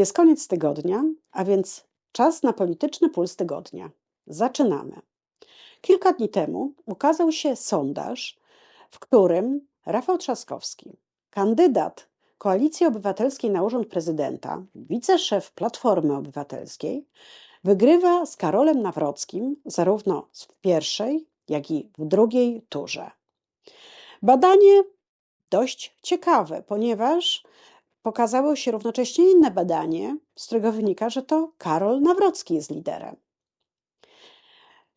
Jest koniec tygodnia, a więc czas na polityczny puls tygodnia. Zaczynamy. Kilka dni temu ukazał się sondaż, w którym Rafał Trzaskowski, kandydat Koalicji Obywatelskiej na urząd prezydenta, wiceszef Platformy Obywatelskiej, wygrywa z Karolem Nawrockim zarówno w pierwszej, jak i w drugiej turze. Badanie dość ciekawe, ponieważ pokazało się równocześnie inne badanie, z którego wynika, że to Karol Nawrocki jest liderem.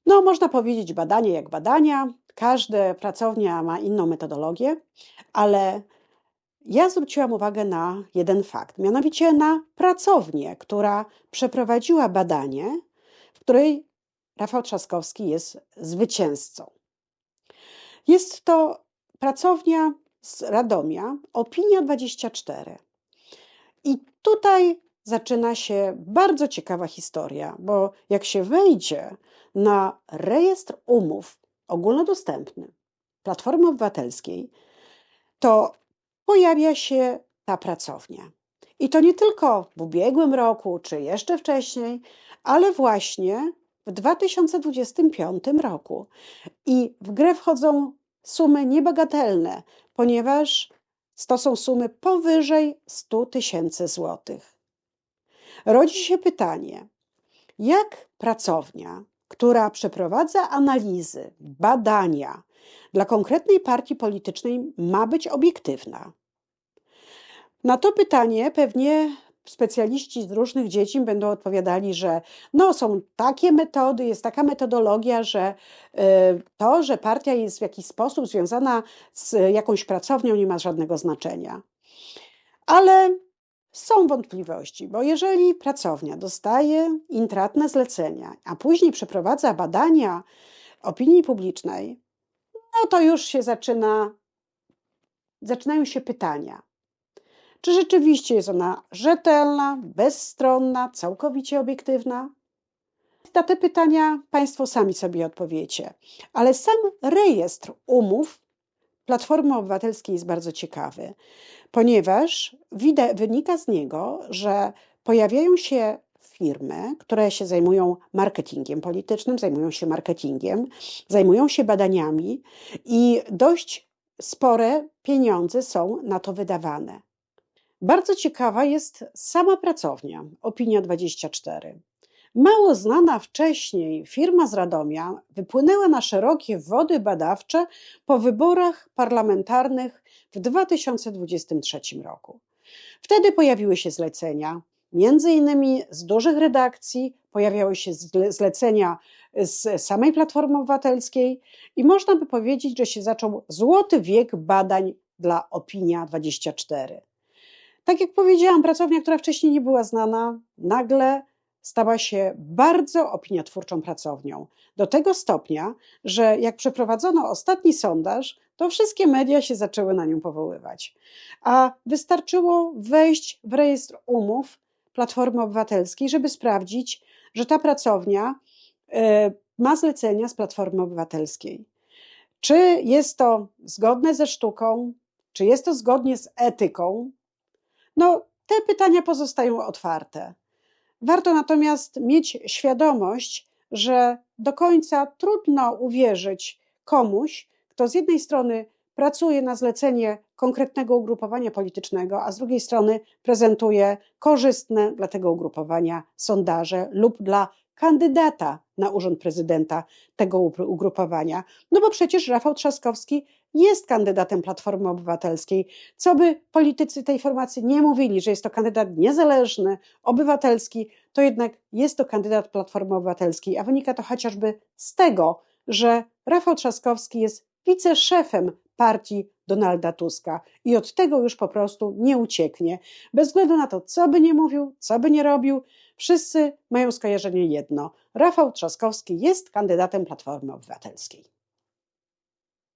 No, można powiedzieć badanie jak badania, każda pracownia ma inną metodologię, ale ja zwróciłam uwagę na jeden fakt, mianowicie na pracownię, która przeprowadziła badanie, w której Rafał Trzaskowski jest zwycięzcą. Jest to pracownia z Radomia, Opinia 24. I tutaj zaczyna się bardzo ciekawa historia, bo jak się wejdzie na rejestr umów ogólnodostępny Platformy Obywatelskiej, to pojawia się ta pracownia. I to nie tylko w ubiegłym roku, czy jeszcze wcześniej, ale właśnie w 2025 roku. I w grę wchodzą sumy niebagatelne, ponieważ to są sumy powyżej 100 tysięcy złotych. Rodzi się pytanie, jak pracownia, która przeprowadza analizy, badania dla konkretnej partii politycznej, ma być obiektywna? Na to pytanie pewnie specjaliści z różnych dziedzin będą odpowiadali, że no, są takie metody, jest taka metodologia, że y, to, że partia jest w jakiś sposób związana z jakąś pracownią, nie ma żadnego znaczenia. Ale są wątpliwości, bo jeżeli pracownia dostaje intratne zlecenia, a później przeprowadza badania opinii publicznej, no to już się zaczyna, zaczynają się pytania. Czy rzeczywiście jest ona rzetelna, bezstronna, całkowicie obiektywna? Na te pytania Państwo sami sobie odpowiecie. Ale sam rejestr umów Platformy Obywatelskiej jest bardzo ciekawy, ponieważ wynika z niego, że pojawiają się firmy, które się zajmują marketingiem politycznym, zajmują się marketingiem, zajmują się badaniami i dość spore pieniądze są na to wydawane. Bardzo ciekawa jest sama pracownia Opinia 24. Mało znana wcześniej firma z Radomia wypłynęła na szerokie wody badawcze po wyborach parlamentarnych w 2023 roku. Wtedy pojawiły się zlecenia, między innymi z dużych redakcji, pojawiały się zlecenia z samej Platformy Obywatelskiej i można by powiedzieć, że się zaczął złoty wiek badań dla Opinia 24. Tak jak powiedziałam, pracownia, która wcześniej nie była znana, nagle stała się bardzo opiniotwórczą pracownią. Do tego stopnia, że jak przeprowadzono ostatni sondaż, to wszystkie media się zaczęły na nią powoływać. A wystarczyło wejść w rejestr umów Platformy Obywatelskiej, żeby sprawdzić, że ta pracownia e, ma zlecenia z Platformy Obywatelskiej. Czy jest to zgodne ze sztuką, czy jest to zgodnie z etyką, no, te pytania pozostają otwarte. Warto natomiast mieć świadomość, że do końca trudno uwierzyć komuś, kto z jednej strony pracuje na zlecenie konkretnego ugrupowania politycznego, a z drugiej strony prezentuje korzystne dla tego ugrupowania sondaże lub dla kandydata na urząd prezydenta tego ugrupowania. No bo przecież Rafał Trzaskowski jest kandydatem Platformy Obywatelskiej. Co by politycy tej formacji nie mówili, że jest to kandydat niezależny, obywatelski, to jednak jest to kandydat Platformy Obywatelskiej, a wynika to chociażby z tego, że Rafał Trzaskowski jest wiceszefem partii Donalda Tuska i od tego już po prostu nie ucieknie. Bez względu na to, co by nie mówił, co by nie robił, wszyscy mają skojarzenie jedno. Rafał Trzaskowski jest kandydatem Platformy Obywatelskiej.